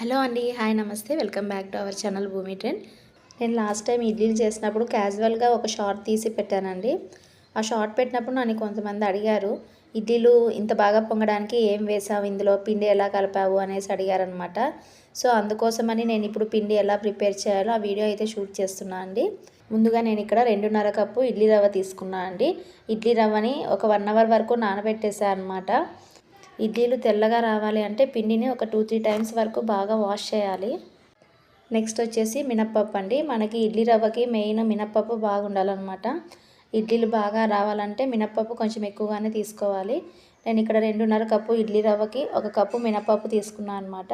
Hello అండి hi నమస్తే. Welcome back to our channel Bhoomi trend. నేను లాస్ట్ టైం ఇడ్లీలు చేసినప్పుడు క్యాజువల్గా ఒక షార్ట్ తీసి పెట్టానండి. ఆ షార్ట్ పెట్టినప్పుడు నన్ను కొంతమంది అడిగారు ఇడ్లీలు ఇంత బాగా పొంగడానికి ఏం వేసావు? ఇందులో పిండి ఎలా కలిపావు? అనేసి అడిగారనమాట సో అందుకోసమని నేను ఇప్పుడు పిండి ఎలా ప్రిపేర్ చేయాలో ఆ వీడియో అయితే షూట్ చేస్తున్నా అండి. ముందుగా నేను ఇక్కడ రెండున్నర కప్పు ఇడ్లీ రవ్వ తీసుకున్నా అండి. ఇడ్లీ రవ్వని ఒక వన్ అవర్ వరకు నానబెట్టేసా అనమాట ఇడ్లీలు తెల్లగా రావాలి అంటే పిండిని ఒక టూ త్రీ టైమ్స్ వరకు బాగా వాష్ చేయాలి. నెక్స్ట్ వచ్చేసి మినప్పప్పు అండి. మనకి ఇడ్లీ రవ్వకి మెయిన్ మినప్పప్పు బాగుండాలన్నమాట. ఇడ్లీలు బాగా రావాలంటే మినప్పప్పు కొంచెం ఎక్కువగానే తీసుకోవాలి. నేను ఇక్కడ రెండున్నర కప్పు ఇడ్లీ రవ్వకి ఒక కప్పు మినప్పప్పు తీసుకున్నాను అనమాట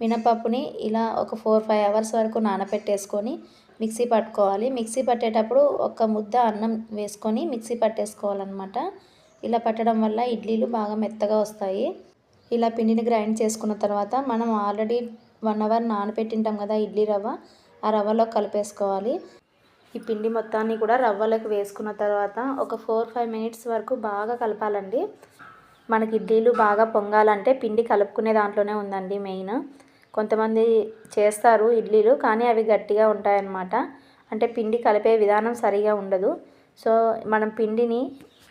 మినపప్పుని ఇలా ఒక ఫోర్ ఫైవ్ అవర్స్ వరకు నానబెట్టేసుకొని మిక్సీ పట్టుకోవాలి. మిక్సీ పట్టేటప్పుడు ఒక ముద్ద అన్నం వేసుకొని మిక్సీ పట్టేసుకోవాలన్నమాట. ఇలా పట్టడం వల్ల ఇడ్లీలు బాగా మెత్తగా వస్తాయి. ఇలా పిండిని గ్రైండ్ చేసుకున్న తర్వాత మనం ఆల్రెడీ వన్ అవర్ నానబెట్టింటాం కదా ఇడ్లీ రవ్వ ఆ రవ్వలో కలిపేసుకోవాలి. ఈ పిండి మొత్తాన్ని కూడా రవ్వలోకి వేసుకున్న తర్వాత ఒక ఫోర్ ఫైవ్ మినిట్స్ వరకు బాగా కలపాలండి. మనకి ఇడ్లీలు బాగా పొంగాలంటే పిండి కలుపుకునే దాంట్లోనే ఉందండి మెయిన్. కొంతమంది చేస్తారు ఇడ్లీలు కానీ అవి గట్టిగా ఉంటాయన్నమాట. అంటే పిండి కలిపే విధానం సరిగా ఉండదు. సో మనం పిండిని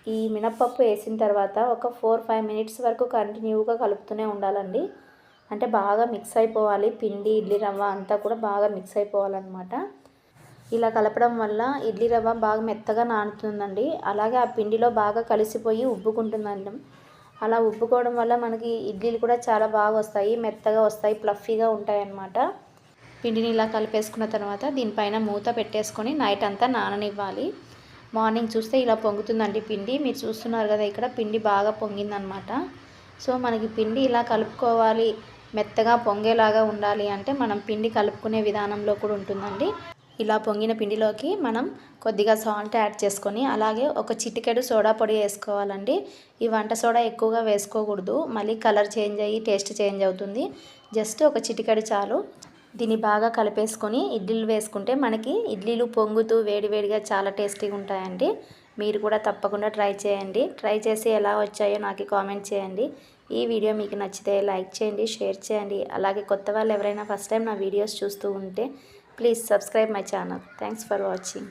ఈ మినప్పప్పు వేసిన తర్వాత ఒక ఫోర్ ఫైవ్ మినిట్స్ వరకు కంటిన్యూగా కలుపుతూనే ఉండాలండి. అంటే బాగా మిక్స్ అయిపోవాలి. పిండి ఇడ్లీ రవ్వ అంతా కూడా బాగా మిక్స్ అయిపోవాలన్నమాట. ఇలా కలపడం వల్ల ఇడ్లీ రవ్వ బాగా మెత్తగా నానుతుందండి. అలాగే ఆ పిండిలో బాగా కలిసిపోయి ఉబ్బుకుంటుందండి. అలా ఉబ్బుకోవడం వల్ల మనకి ఇడ్లీలు కూడా చాలా బాగా వస్తాయి. మెత్తగా వస్తాయి. ప్లఫీగా ఉంటాయి అన్నమాట పిండిని ఇలా కలిపేసుకున్న తర్వాత దీనిపైన మూత పెట్టేసుకొని నైట్ అంతా నాననివ్వాలి. మార్నింగ్ చూస్తే ఇలా పొంగుతుందండి పిండి. మీరు చూస్తున్నారు కదా ఇక్కడ పిండి బాగా పొంగిందనమాట సో మనకి పిండి ఇలా కలుపుకోవాలి మెత్తగా పొంగేలాగా ఉండాలి అంటే మనం పిండి కలుపుకునే విధానంలో కూడా ఉంటుందండి. ఇలా పొంగిన పిండిలోకి మనం కొద్దిగా సాల్ట్ యాడ్ చేసుకొని అలాగే ఒక చిటికెడు సోడా పొడి వేసుకోవాలండి. ఈ వంట సోడా ఎక్కువగా వేసుకోకూడదు. మళ్ళీ కలర్ చేంజ్ అయ్యి టేస్ట్ చేంజ్ అవుతుంది. జస్ట్ ఒక చిటికెడు చాలు. దీన్ని బాగా కలిపేసుకొని ఇడ్లీలు వేసుకుంటే మనకి ఇడ్లీలు పొంగుతూ వేడివేడిగా చాలా టేస్టీగా ఉంటాయండి. మీరు కూడా తప్పకుండా ట్రై చేయండి. ట్రై చేసి ఎలా వచ్చాయో నాకు కామెంట్ చేయండి. ఈ వీడియో మీకు నచ్చితే లైక్ చేయండి షేర్ చేయండి. అలాగే కొత్త వాళ్ళు ఎవరైనా ఫస్ట్ టైం నా వీడియోస్ చూస్తూ ఉంటే please subscribe my channel. Thanks for watching.